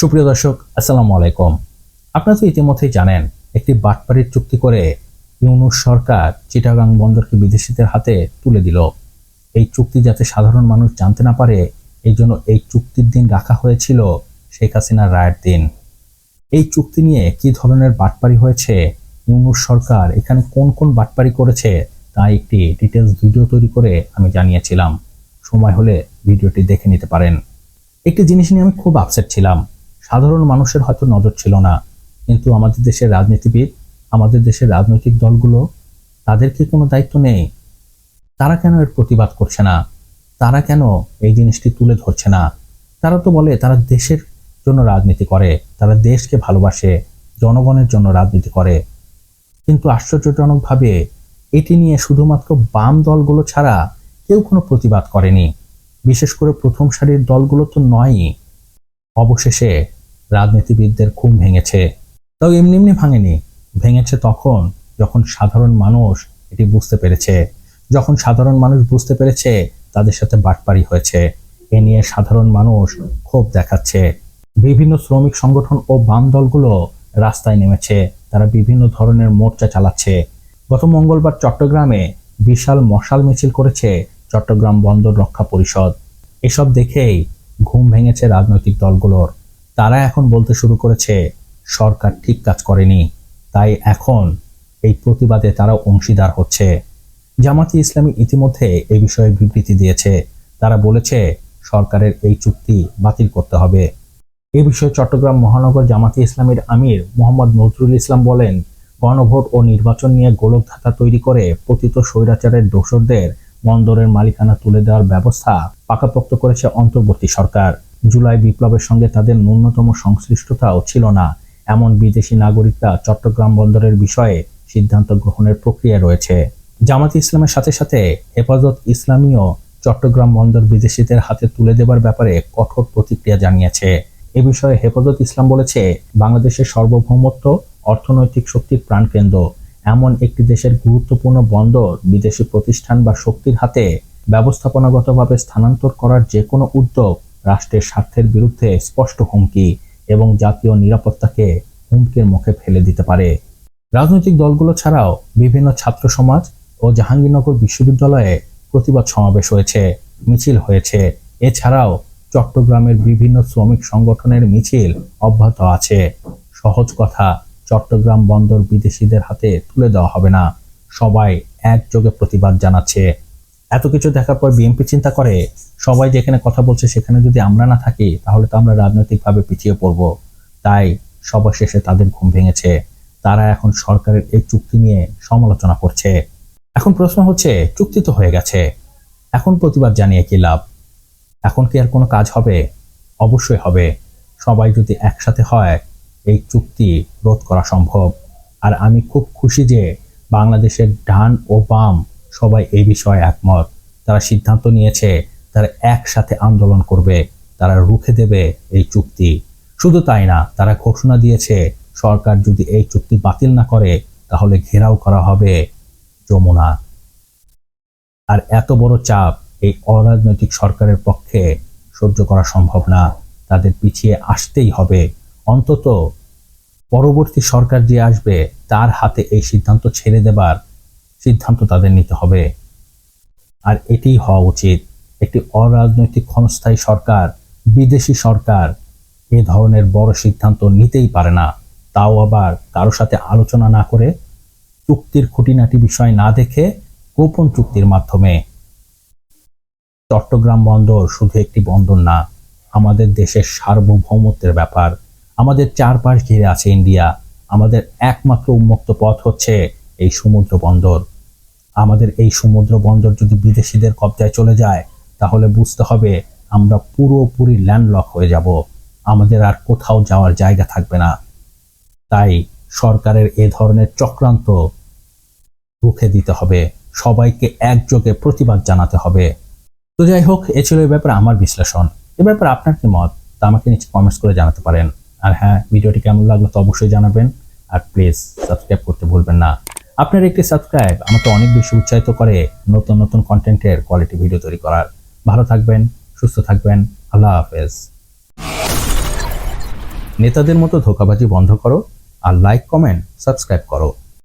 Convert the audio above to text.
সুপ্রিয় দর্শক, আসসালামু আলাইকুম। আপনারা তো ইতিমধ্যেই জানেন, একটি বাটপাড়ির চুক্তি করে ইউনুস সরকার চিটাগাং বন্দরকে বিদেশিদের হাতে তুলে দিল। এই চুক্তি যাতে সাধারণ মানুষ জানতে না পারে, এই জন্য এই চুক্তির দিন রাখা হয়েছিল শেখ হাসিনার রায়ের দিন। এই চুক্তি নিয়ে কি ধরনের বাটপাড়ি হয়েছে, ইউনুস সরকার এখানে কোন কোন বাটপাড়ি করেছে, তা একটি ডিটেলস ভিডিও তৈরি করে আমি জানিয়েছিলাম। সময় হলে ভিডিওটি দেখে নিতে পারেন। একটি জিনিস নিয়ে আমি খুব আপসেট ছিলাম। সাধারণ মানুষের হয়তো নজর ছিল না। কিন্তু আমাদের দেশের রাজনীতিবিদ, আমাদের দেশের রাজনৈতিক দলগুলো তাদের কি কোনো দায়িত্ব নেই। তারা কেন এর প্রতিবাদ করছে না? তারা কেন এই জিনিসটি তুলে ধরছে না? তারা তো বলে, তারা দেশের জন্য রাজনীতি করে, তারা দেশকে ভালোবাসে, জনগণের জন্য রাজনীতি করে। কিন্তু আশ্চর্যজনকভাবে এটি নিয়ে শুধুমাত্র বাম দলগুলো ছাড়া কেউ কোনো প্রতিবাদ করেনি। বিশেষ করে প্রথম সারির দলগুলো তো নয়ই। অবশেষে রাজনীতিবিদদের ঘুম ভেঙেছে। তাও এমনি এমনি ভাঙেনি। ভেঙেছে তখন যখন সাধারণ মানুষ এটি বুঝতে পেরেছে। যখন সাধারণ মানুষ বুঝতে পেরেছে, তাদের সাথে বাটপারি হয়েছে। এ নিয়ে সাধারণ মানুষ ক্ষোভ দেখাচ্ছে। বিভিন্ন শ্রমিক সংগঠন ও বাম দলগুলো রাস্তায় নেমেছে। তারা বিভিন্ন ধরনের মোর্চা চালাচ্ছে। গত মঙ্গলবার চট্টগ্রামে বিশাল মশাল মিছিল করেছে চট্টগ্রাম বন্দর রক্ষা পরিষদ। এসব দেখেই ঘুম ভেঙেছে রাজনৈতিক দলগুলোর। তারা এখন বলতে শুরু করেছে, সরকার ঠিক কাজ করেনি। তাই এখন এই প্রতিবাদে তারা অংশীদার হচ্ছে। জামাতি ইসলামী ইতিমধ্যে এই বিষয়ে বিবৃতি দিয়েছে। তারা বলেছে, সরকারের এই চুক্তি বাতিল করতে হবে। এ বিষয়ে চট্টগ্রাম মহানগর জামাতি ইসলামীর আমির মোহাম্মদ নজরুল ইসলাম বলেন, গণভোট ও নির্বাচন নিয়ে গোলকধাতা তৈরি করে পতিত স্বৈরাচারের দোসরদের বন্দরের মালিকানা তুলে দেওয়ার ব্যবস্থা পাকাপোক্ত করেছে অন্তর্বর্তী সরকার। জুলাই বিপ্লবের সঙ্গে তাদের ন্যূনতম সংশ্লিষ্টতাও ছিল না। এমন বিদেশি নাগরিকরা চট্টগ্রাম বন্দরের বিষয়ে সিদ্ধান্ত গ্রহণের প্রক্রিয়া রয়েছে। জামাত ইসলামের সাথে সাথে হেফাজত ইসলামীও চট্টগ্রাম বন্দর বিদেশিদের হাতে তুলে দেবার ব্যাপারে কঠোর প্রতিক্রিয়া জানিয়েছে। এ বিষয়ে হেফাজত ইসলাম বলেছে, বাংলাদেশের সার্বভৌমত্ব অর্থনৈতিক শক্তির প্রাণকেন্দ্র। এমন একটি দেশের গুরুত্বপূর্ণ বন্দর বিদেশি প্রতিষ্ঠান বা শক্তির হাতে ব্যবস্থাপনাগতভাবে স্থানান্তর করার যে কোনো উদ্যোগ রাষ্ট্রের স্বার্থের বিরুদ্ধে স্পষ্ট হুমকি এবং জাতীয় নিরাপত্তাকে হুমকির মুখে ফেলে দিতে পারে। রাজনৈতিক দলগুলো ছাড়াও বিভিন্ন ছাত্র সমাজ ও জাহাঙ্গীরনগর বিশ্ববিদ্যালয়ে প্রতিবাদ সমাবেশ হয়েছে, মিছিল হয়েছে। এছাড়াও চট্টগ্রামের বিভিন্ন শ্রমিক সংগঠনের মিছিল অব্যাহত আছে। সহজ কথা, চট্টগ্রাম বন্দর বিদেশিদের হাতে তুলে দেওয়া হবে না। সবাই একযোগে প্রতিবাদ জানাচ্ছে। এত কিছু দেখার পর বিএনপি চিন্তা করে, সবাই যেখানে কথা বলছে সেখানে যদি আমরা না থাকি, তাহলে তো আমরা রাজনৈতিকভাবে পিছিয়ে পড়ব। তাই সবার শেষে তাদের ঘুম ভেঙেছে। তারা এখন সরকারের এই চুক্তি নিয়ে সমালোচনা করছে। এখন প্রশ্ন হচ্ছে, চুক্তি তো হয়ে গেছে। এখন প্রতিবাদ জানিয়ে কি লাভ? এখন কি আর কোনো কাজ হবে? অবশ্যই হবে। সবাই যদি একসাথে হয়, এই চুক্তি রোধ করা সম্ভব। আর আমি খুব খুশি যে বাংলাদেশের ডান ও বাম সবাই এই বিষয়ে একমত। তারা সিদ্ধান্ত নিয়েছে, তারা একসাথে আন্দোলন করবে, তারা রুখে দেবে এই চুক্তি। শুধু তাই না, তারা ঘোষণা দিয়েছে, সরকার যদি এই চুক্তি বাতিল না করে, তাহলে ঘেরাও করা হবে যমুনা। আর এত বড় চাপ এই অরাজনৈতিক সরকারের পক্ষে সহ্য করা সম্ভব না। তাদের পিছিয়ে আসতেই হবে। অন্তত পরবর্তী সরকার যে আসবে, তার হাতে এই সিদ্ধান্ত ছেড়ে দেবার সিদ্ধান্ত তাদের নিতে হবে। আর এটি হওয়া উচিত। একটি অরাজনৈতিক ক্ষণস্থায়ী সরকার, বিদেশি সরকার, এ ধরনের বড় সিদ্ধান্ত নিতেই পারে না। তাও আবার কারও সাথে আলোচনা না করে চুক্তির খুঁটিনাটি বিষয় না দেখে গোপন চুক্তির মাধ্যমে। চট্টগ্রাম বন্দর শুধু একটি বন্দর না, আমাদের দেশের সার্বভৌমত্বের ব্যাপার। আমাদের চারপাশ ঘিরে আছে ইন্ডিয়া। আমাদের একমাত্র উন্মুক্ত পথ হচ্ছে এই সমুদ্র বন্দর। আমাদের এই সমুদ্র বন্দর যদি বিদেশিদের কবজায় চলে যায়, তাহলে বুঝতে হবে আমরা পুরোপুরি ল্যান্ডলক হয়ে যাব। আমাদের আর কোথাও যাওয়ার জায়গা থাকবে না। তাই সরকারের এ ধরনের চক্রান্ত রুখে দিতে হবে। সবাইকে একযোগে প্রতিবাদ জানাতে হবে। তো যাই হোক, এ ছিল এই ব্যাপারে আমার বিশ্লেষণ। এ ব্যাপারে আপনার কি মত? তা আমাকে নিচে কমেন্টস করে জানাতে পারেন। আর হ্যাঁ ভিডিওটি কেমন লাগল তো অবশ্যই জানাবেন। আর প্লিজ সাবস্ক্রাইব করতে ভুলবেন না। আপনার একটি সাবস্ক্রাইব আমাকে অনেক বেশি উৎসাহিত করে নতুন নতুন কন্টেন্টের কোয়ালিটি ভিডিও তৈরি করার। ভালো থাকবেন, সুস্থ থাকবেন, আল্লাহ হাফেজ। নেতাদের মতো ধোকাবাজি বন্ধ করো আর লাইক কমেন্ট সাবস্ক্রাইব করো।